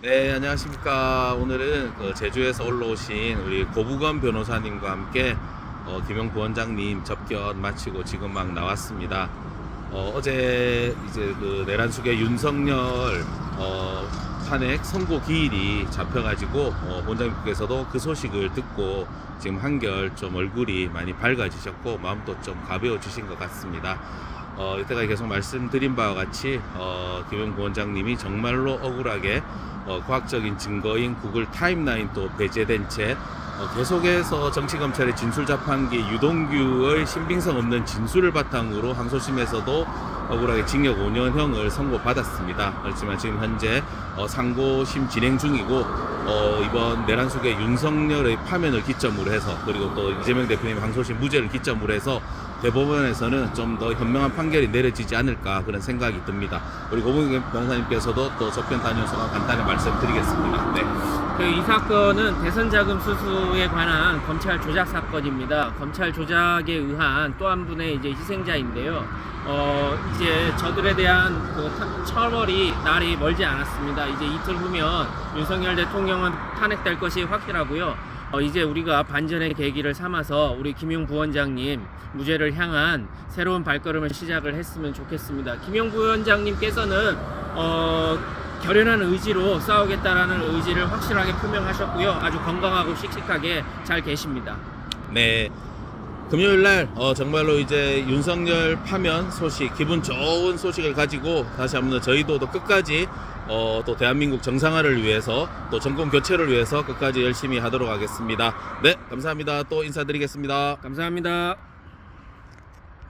네, 안녕하십니까. 오늘은 그 제주에서 올라오신 우리 고부건 변호사님과 함께 어, 김영 부원장님 접견 마치고 지금 막 나왔습니다. 어, 어제 이제 그 내란숙의 윤석열 어, 탄핵 선고 기일이 잡혀가지고 어, 원장님께서도 그 소식을 듣고 지금 한결 좀 얼굴이 많이 밝아지셨고 마음도 좀 가벼워지신 것 같습니다. 어, 이때가 계속 말씀드린 바와 같이 어, 김영 부원장님이 정말로 억울하게 어, 과학적인 증거인 구글 타임라인 또 배제된 채 어, 계속해서 정치검찰의 진술자판기 유동규의 신빙성 없는 진술을 바탕으로 항소심에서도 억울하게 징역 5년형을 선고받았습니다. 그렇지만 지금 현재 어, 상고심 진행 중이고 어, 이번 내란숙의 윤석열의 파면을 기점으로 해서 그리고 또 이재명 대표님 항소심 무죄를 기점으로 해서 대법원에서는 좀 더 현명한 판결이 내려지지 않을까 그런 생각이 듭니다. 우리 고봉경 변호사님께서도 또 접견 다녀온 소감 간단히 말씀드리겠습니다. 네. 그 이 사건은 대선 자금 수수에 관한 검찰 조작 사건입니다. 검찰 조작에 의한 또 한 분의 이제 희생자인데요. 어 이제 저들에 대한 그 타- 처벌이 날이 멀지 않았습니다. 이제 이틀 후면 윤석열 대통령은 탄핵될 것이 확실하고요. 어, 이제 우리가 반전의 계기를 삼아서 우리 김용 부원장님 무죄를 향한 새로운 발걸음을 시작을 했으면 좋겠습니다. 김용 부원장님께서는 어, 결연한 의지로 싸우겠다라는 의지를 확실하게 표명하셨고요. 아주 건강하고 씩씩하게 잘 계십니다. 네. 금요일 날 어, 정말로 이제 윤석열 파면 소식, 기분 좋은 소식을 가지고 다시 한번 저희도 또 끝까지 어, 또 대한민국 정상화를 위해서 또 정권 교체를 위해서 끝까지 열심히 하도록 하겠습니다. 네, 감사합니다. 또 인사드리겠습니다. 감사합니다.